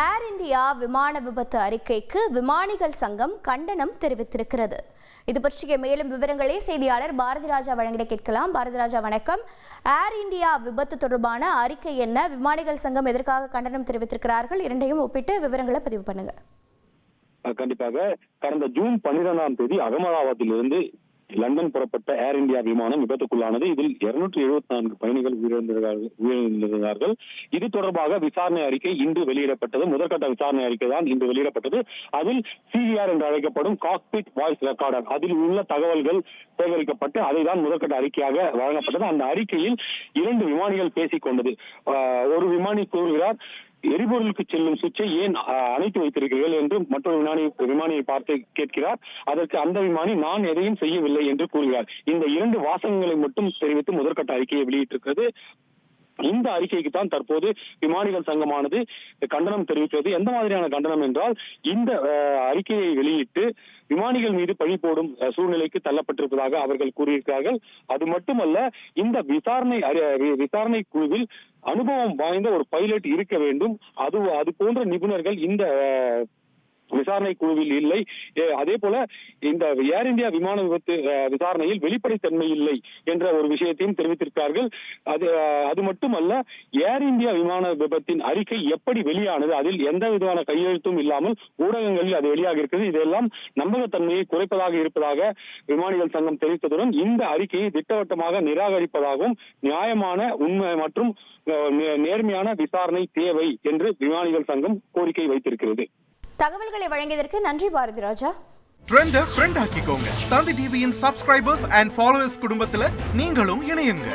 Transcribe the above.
ஏர் India விமான விபத்து அறிக்கைக்கு விமானிகள் சங்கம் கண்டனம் தெரிவித்திருக்கிறது. இது பற்றிய மேலும் விவரங்களை செய்தியாளர் பாரதி ராஜா வழங்கிட கேட்கலாம். பாரதி ராஜா வணக்கம். ஏர் இந்தியா விபத்து தொடர்பான அறிக்கை என்ன? விமானிகள் சங்கம் எதற்காக கண்டனம் தெரிவித்திருக்கிறார்கள்? இரண்டையும் ஒப்பிட்டு விவரங்களை பதிவு பண்ணுங்க. கண்டிப்பாக கடந்த ஜூன் பன்னிரெண்டாம் தேதி அகமதாபாத்தில் இருந்து லண்டன் புறப்பட்ட ஏர் இந்தியா விமானம் விபத்துக்குள்ளானது. இதில் இருநூற்றி எழுபத்தி நான்கு பயணிகள் உயிரிழந்திருந்தார்கள் உயிரிழந்திருந்தார்கள். இது தொடர்பாக விசாரணை அறிக்கை இன்று வெளியிடப்பட்டது. முதற்கட்ட விசாரணை அறிக்கை தான் இன்று வெளியிடப்பட்டது. அதில் சிவிஆர் என்று அழைக்கப்படும் காக்பிட் வாய்ஸ் ரெக்கார்டர் அதில் உள்ள தகவல்கள் சேகரிக்கப்பட்டு அதை தான் முதற்கட்ட அறிக்கையாக வழங்கப்பட்டது. அந்த அறிக்கையில் இரண்டு விமானிகள் பேசிக் கொண்டது ஒரு விமானி கூறுகிறார் எரிபொருளுக்கு செல்லும் சுவிட்சை ஏன் அணைத்து வைத்திருக்கிறீர்கள் என்று மற்றொரு விமானி விமானியை பார்த்து கேட்கிறார். அதற்கு அந்த விமானி நான் எதையும் செய்யவில்லை என்று கூறுகிறார். இந்த இரண்டு வாசகங்களை மட்டும் தெரிவித்து முதற்கட்ட அறிக்கையை வெளியிட்டிருக்கிறது. இந்த அறிக்கைக்கு தான் தற்போது விமானிகள் சங்கமானது கண்டனம் தெரிவிக்கிறது. எந்த மாதிரியான கண்டனம் என்றால் இந்த அஹ், அறிக்கையை வெளியிட்டு விமானிகள் மீது பழி போடும் சூழ்நிலைக்கு தள்ளப்பட்டிருப்பதாக அவர்கள் கூறியிருக்கிறார்கள். அது மட்டுமல்ல இந்த விசாரணை அறி- வி- விசாரணை குழுவில் அனுபவம் வாய்ந்த ஒரு பைலட் இருக்க வேண்டும். அது அது போன்ற நிபுணர்கள் இந்த விசாரணை குழுவில் இல்லை. ஏ, அதே போல இந்த ஏர் இந்தியா விமான விபத்து விசாரணையில் வெளிப்படைத்தன்மை இல்லை என்ற ஒரு விஷயத்தையும் தெரிவித்திருக்கிறார்கள். அது அது மட்டுமல்ல ஏர் இந்தியா விமான விபத்தின் அறிக்கை எப்படி வெளியானது அதில் எந்த விதமான கையெழுத்தும் இல்லாமல் ஊடகங்களில் அது வெளியாக இருக்கிறது. இதெல்லாம் நம்பகத்தன்மையை குறைப்பதாக இருப்பதாக விமானிகள் சங்கம் தெரிவித்ததுடன் இந்த அறிக்கையை திட்டவட்டமாக நிராகரிப்பதாகவும் நியாயமான உண்மை மற்றும் நேர்மையான விசாரணை தேவை என்று விமானிகள் சங்கம் கோரிக்கை வைத்திருக்கிறது. தகவல்களை வழங்கியதற்கு நன்றி பாரதி ராஜா. ட்ரெண்ட ஃப்ரெண்ட் ஆக்கிக்கோங்க. தந்தி டிவியின் சப்ஸ்கிரைபர்ஸ் அண்ட் ஃபாலோவர்ஸ் குடும்பத்தில் நீங்களும் இணையுங்க.